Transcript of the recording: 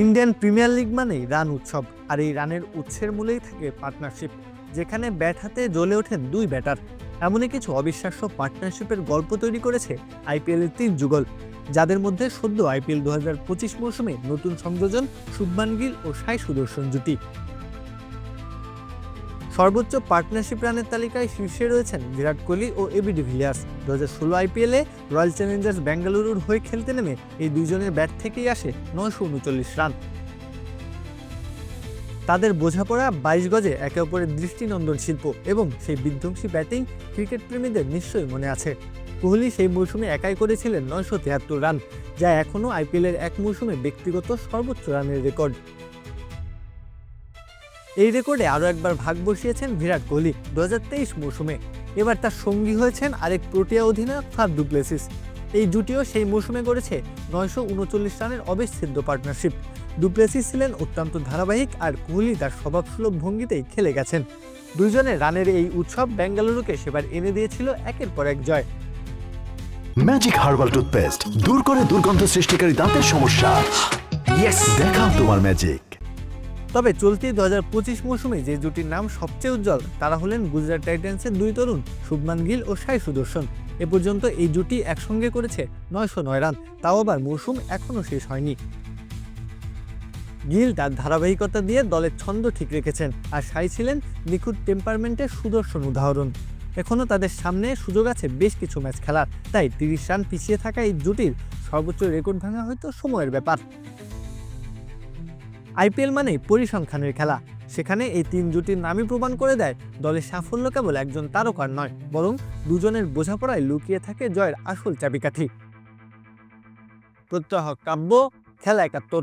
Indian premier league মানেই run উৎসব, আর এই রানের উৎসের মূলেই থাকে পার্টনারশিপ, যেখানে ব্যাট হাতে জ্বলে ওঠেন দুই ব্যাটার। এমনই কিছু অবিশ্বাস্য পার্টনারশিপের গল্প তৈরি করেছে আইপিএলের তিন যুগল, যাদের মধ্যে সদ্য আইপিএল দু হাজার পঁচিশ মৌসুমে নতুন সংযোজন শুভমান গিল ও সাই সুদর্শন জুটি। সর্বোচ্চ পার্টনারশিপ রানের তালিকায় শীর্ষে রয়েছেন বিরাট কোহলি ও এবি ডিভিলিয়ার্স। দু হাজার ষোলো আইপিএলে রয়্যাল চ্যালেঞ্জার্স বেঙ্গালুরুর হয়ে খেলতে নেমে এই দুজনের ব্যাট থেকেই আসে নয়শো উনচল্লিশ রান। তাদের বোঝাপড়া বাইশ গজে একে অপরের দৃষ্টিনন্দন শিল্প এবং সেই বিধ্বংসী ব্যাটিং ক্রিকেট প্রেমীদের নিশ্চয়ই মনে আছে। কোহলি সেই মৌসুমে একাই করেছিলেন নয়শো তিয়াত্তর রান, যা এখনও আইপিএলের এক মৌসুমে ব্যক্তিগত সর্বোচ্চ রানের রেকর্ড। এই রেকর্ডে আরও একবার ভাগ বসিয়েছেন বিরাট কোহলি দু মৌসুমে। এবার তার সঙ্গী হয়েছেন আরেক প্রোটিয়া অধিনায়ক ফার ডুপ্লেসিস। এই জুটিও সেই মৌসুমে গড়েছে নয়শো উনচল্লিশ রানের অবিচ্ছেদ্য পার্টনারশিপ। ডুপ্লেসিস ছিলেন অত্যন্ত ধারাবাহিক আর কোহলি তার স্বভাবসুলভ ভঙ্গিতেই খেলে গেছেন। দুইজনের রানের এই উৎসব বেঙ্গালুরুকে সেবার এনে দিয়েছিল একের পর এক জয়। ম্যাজিক হার্বাল টুথপেস্ট দূর করে দুর্গন্ধ সৃষ্টিকারী দাঁতের সমস্যা। দেখাও তোমার ম্যাজিক তবে চলতি দু হাজার পঁচিশ মৌসুমে যে জুটির নাম সবচেয়ে উজ্জ্বল, তারা হলেন গুজরাট টাইটান্সের দুই তরুণ, শুভমান গিল ও সাই সুদর্শন। এ পর্যন্ত এই জুটি একসঙ্গে করেছে নয়শো নয় রান, তাও আবার মৌসুম এখনও শেষ হয়নি। গিল তার ধারাবাহিকতা দিয়ে দলের ছন্দ ঠিক রেখেছেন, আর সাই ছিলেন নিখুঁত টেম্পারমেন্টের সুদর্শন উদাহরণ। এখনও তাদের সামনে সুযোগ আছে বেশ কিছু ম্যাচ খেলার, তাই তিরিশ রান পিছিয়ে থাকা এই জুটির সর্বোচ্চ রেকর্ড ভাঙা হয়তো সময়ের ব্যাপার। আইপিএল মানেই পরিসংখ্যানের খেলা। সেখানে এই তিন জুটির নামই প্রমাণ করে দেয় দলের সাফল্য কেবল একজন তারকার নয়, বরং দুজনের বোঝাপড়ায় লুকিয়ে থাকে জয়ের আসল চাবিকাঠি। প্রত্যহ কাব্য, খেলা একাত্তর।